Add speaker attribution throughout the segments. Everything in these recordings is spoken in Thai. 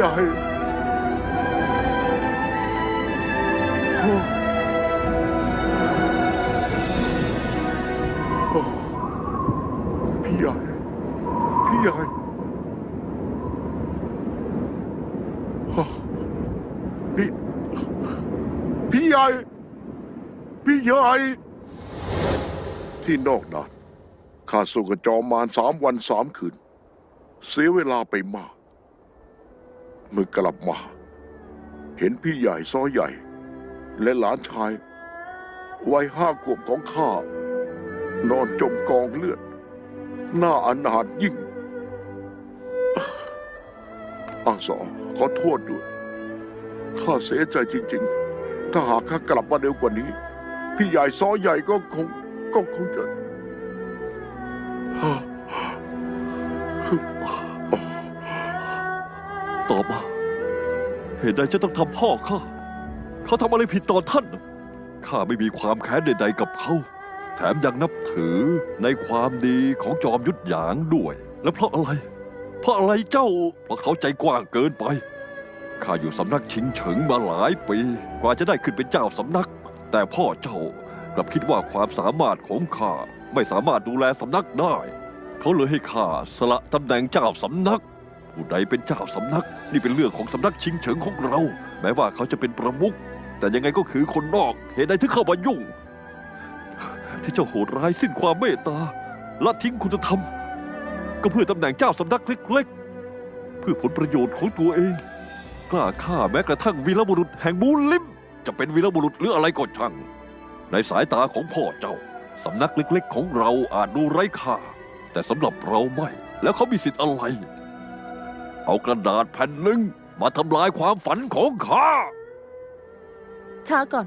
Speaker 1: ญ่โอ้โอ้พี่ใหญ่พี่ใหญ่โอ้พี่พี่ใหญ่พี่ใหญ่ที่นอกด่านข้าสู้กับจอมมารสามวันสามคืน เสียเวลาไปมาก เมื่อกลับมา เห็นพี่ใหญ่ซ้อใหญ่ และหลานชาย วัยห้าขวบของข้า นอนจมกองเลือด หน้าอนาถยิ่งอาสอขอโทษด้วย ข้าเสียใจจริง ๆ ถ้าหากข้ากลับมาเร็วกว่านี้ พี่ใหญ่ซ้อใหญ่ก็คงก็คงจะ
Speaker 2: ต่อมา เหตุใดจะต้องทำพ่อข้า เขาทำอะไรผิดต่อท่าน ข้าไม่มีความแค้นใดๆกับเขา แถมยังนับถือในความดีของจอมยุทธหยางด้วย และเพราะอะไร เพราะอะไรเจ้า เพราะเขาใจกว้างเกินไป ข้าอยู่สำนักชิงเฉิงมาหลายปี กว่าจะได้ขึ้นเป็นเจ้าสำนัก แต่พ่อเจ้ากลับคิดว่าความสามารถของข้าไม่สามารถดูแลสำนักได้ เขาเลยให้ข้าสละตำแหน่งเจ้าสำนัก ผู้ใดเป็นเจ้าสำนัก นี่เป็นเรื่องของสำนักชิงเฉิงของเรา แม้ว่าเขาจะเป็นประมุขแต่ยังไงก็คือคนนอกเหตุใดถึงเข้ามายุ่ง ที่เจ้าโหดร้ายสิ้นความเมตตาละทิ้งคุณธรรม ก็เพื่อตำแหน่งเจ้าสำนักเล็กๆ เพื่อผลประโยชน์ของตัวเอง กล้าฆ่าแม้กระทั่งวีรบุรุษแห่งมูลลิม จะเป็นวีรบุรุษหรืออะไรก็ช่าง ในสายตาของพ่อเจ้าสำนักเล็กๆ ของเราอาจดูไร้ค่าแต่สำหรับเราไม่ แล้วเขามีสิทธิ์อะไร เอากระดาษแผ่นหนึ่งมาทำลายความฝันของข้า
Speaker 3: ช้าก่อน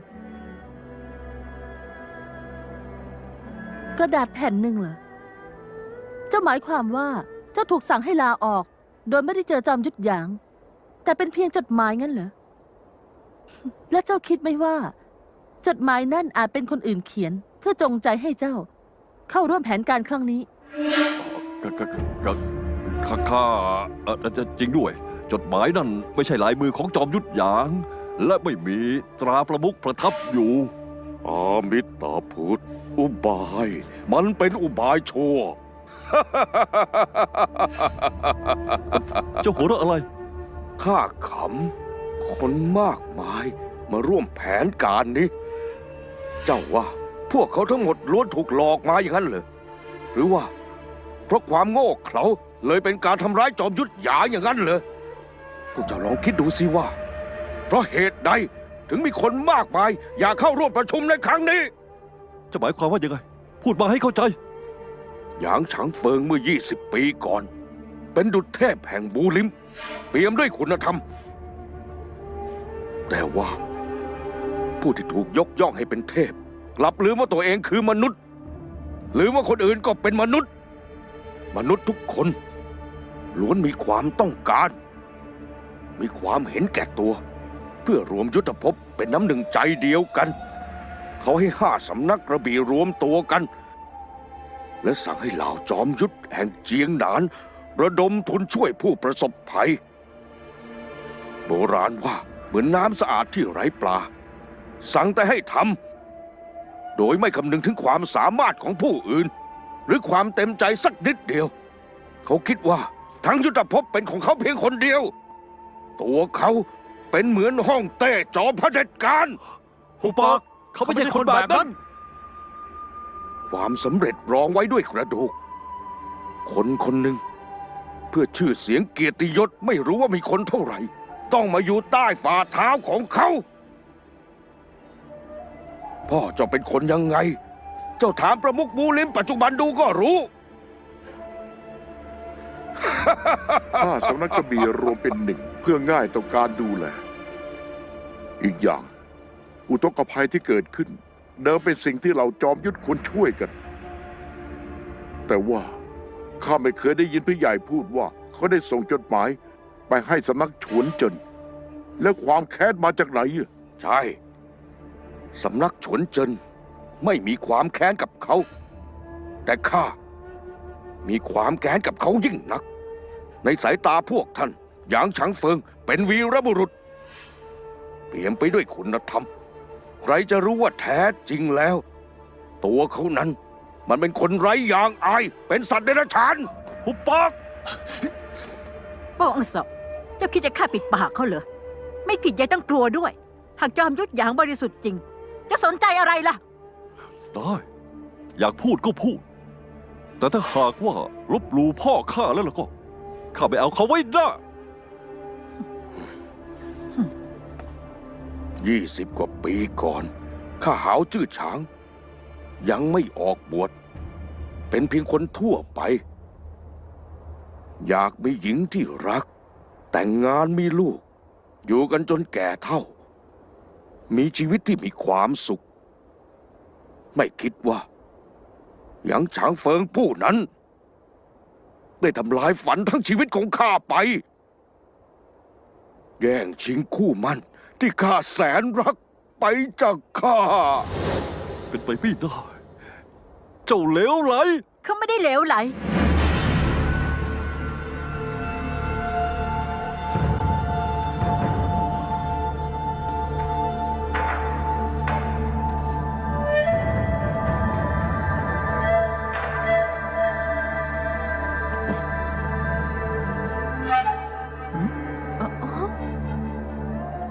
Speaker 3: กระดาษแผ่นหนึ่งเหรอ เจ้าหมายความว่าเจ้าถูกสั่งให้ลาออก โดยไม่ได้เจอจอมยุทธหยาง แต่เป็นเพียงจดหมายงั้นเหรอ และเจ้าคิดไหมว่า จดหมายนั่นอาจเป็นคนอื่นเขียน เพื่อจงใจให้เจ้า เข้าร่วมแผนการครั้งนี้
Speaker 2: กะกะกะ ข้าข้าเอ่อจริงด้วย จดหมายนั่นไม่ใช่ลายมือของจอมยุทธหยาง และไม่มีตราประมุขประทับอยู่
Speaker 4: อามิตาพุทธอุบาย มันเป็นอุบายชั่ว
Speaker 2: เจ้าหัวเราะอะไร
Speaker 4: ข้าขำ คนมากมายมาร่วมแผนการนี้ เจ้าว่า พวกเขาทั้งหมดล้วนถูกหลอกมาอย่างนั้นเหรอหรือว่า เพราะความโง่เขลา เลยเป็นการทำร้ายจอมยุทธหยางอย่างนั้นเหรอพวกเจ้าลองคิดดูสิว่า เพราะเหตุใดถึงมีคนมากมาย อยากเข้าร่วมประชุมในครั้งนี้
Speaker 2: จะหมายความว่ายังไง พูดมาให้เข้าใจ
Speaker 4: หยางฉางเฟิงเมื่อ 20 ปีก่อน เป็นดุจเทพแห่งบูลิม เปี่ยมด้วยคุณธรรม แต่ว่า ผู้ที่ถูกยกย่องให้เป็นเทพ กลับลืมว่าตัวเองคือมนุษย์ หรือว่าคนอื่นก็เป็นมนุษย์ มนุษย์ทุกคน ล้วนมีความต้องการ มีความเห็นแก่ตัว เพื่อรวมยุทธภพเป็นน้ำหนึ่งใจเดียวกัน เขาให้ห้าสำนักกระบี่รวมตัวกัน และสั่งให้เหล่าจอมยุทธแห่งเจียงหนาน ระดมทุนช่วยผู้ประสบภัย โบราณว่าเหมือนน้ำสะอาดที่ไร้ปลา สั่งแต่ให้ทำโดยไม่คำนึงถึงความสามารถของผู้อื่น หรือความเต็มใจสักนิดเดียว เขาคิดว่า ทั้งยุทธภพเป็นของเขาเพียงคนเดียว ตัวเขาเป็นเหมือนห้องเต้จอมเผด็จการ
Speaker 2: หุบปากเขาไม่ใช่คนแบบนั้น
Speaker 4: ความสำเร็จรองไว้ด้วยกระดูก คนคนหนึ่ง เพื่อชื่อเสียงเกียรติยศไม่รู้ว่ามีคนเท่าไหร่ ต้องมาอยู่ใต้ฝ่าเท้าของเขา พ่อเจ้าเป็นคนยังไง เจ้าถามประมุขบูลิมปัจจุบันดูก็รู้
Speaker 1: ห้าสำนักกระบี่รวมเป็นหนึ่งเพื่อง่ายต่อการดูแล อีกอย่าง อุทกภัยที่เกิดขึ้น เดิมเป็นสิ่งที่เราจอมยุทธควรช่วยกัน แต่ว่าข้าไม่เคยได้ยินพี่ใหญ่พูดว่า เขาได้ส่งจดหมาย ไปให้สำนักฉวนเจินแล้วความแค้นมาจากไหนอะ
Speaker 4: ใช่ สำนักฉวนเจินไม่มีความแค้นกับเขา แต่ข้ามีความแค้นกับเขายิ่งนัก ในสายตาพวกท่าน หยางฉางเฟิงเป็นวีรบุรุษ เปี่ยมไปด้วยคุณธรรม ใครจะรู้ว่าแท้จริงแล้ว ตัวเขานั้น มันเป็นคนไร้ยางอาย เป็นสัตว์เดรัจฉาน
Speaker 2: หุบปาก
Speaker 5: โป้องศอกเจ้าคิดจะฆ่าปิดปากเขาเหรอ ไม่ผิดยังต้องกลัวด้วย หากจอมยุทธหยางบริสุทธิ์จริง จะสนใจอะไรล่ะ
Speaker 2: ได้ อยากพูดก็พูด แต่ถ้าหากว่าลบหลู่พ่อข้าแล้วล่ะก็ ข้าไม่เอาเขาไว้ได้
Speaker 4: ยี่สิบกว่าปีก่อน ข้าหาวจื้อฉาง ยังไม่ออกบวช เป็นเพียงคนทั่วไป อยากมีหญิงที่รัก แต่งงานมีลูก อยู่กันจนแก่เท่า มีชีวิตที่มีความสุข ไม่คิดว่ายางฉางเฟิงผู้นั้น ได้ทำลายฝันทั้งชีวิตของข้าไป แย่งชิงคู่มั่นที่ข้าแสนรักไปจากข้า
Speaker 2: เป็นไปไม่ได้ เจ้าเหลวไหล
Speaker 5: เขาไม่ได้เหลวไหล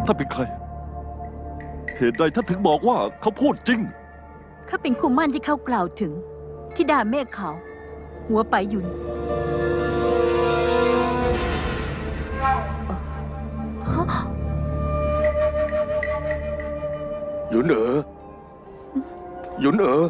Speaker 2: ถ้านเป็นใคร เหตุใดท่านถึงบอกว่าเขาพูดจริง
Speaker 5: เขาเป็นคู่มั่นที่เขากล่าวถึงที่ดาเมฆเขาหัวไปหยุน
Speaker 4: หยุนเอ๋อหยุนเอ๋อ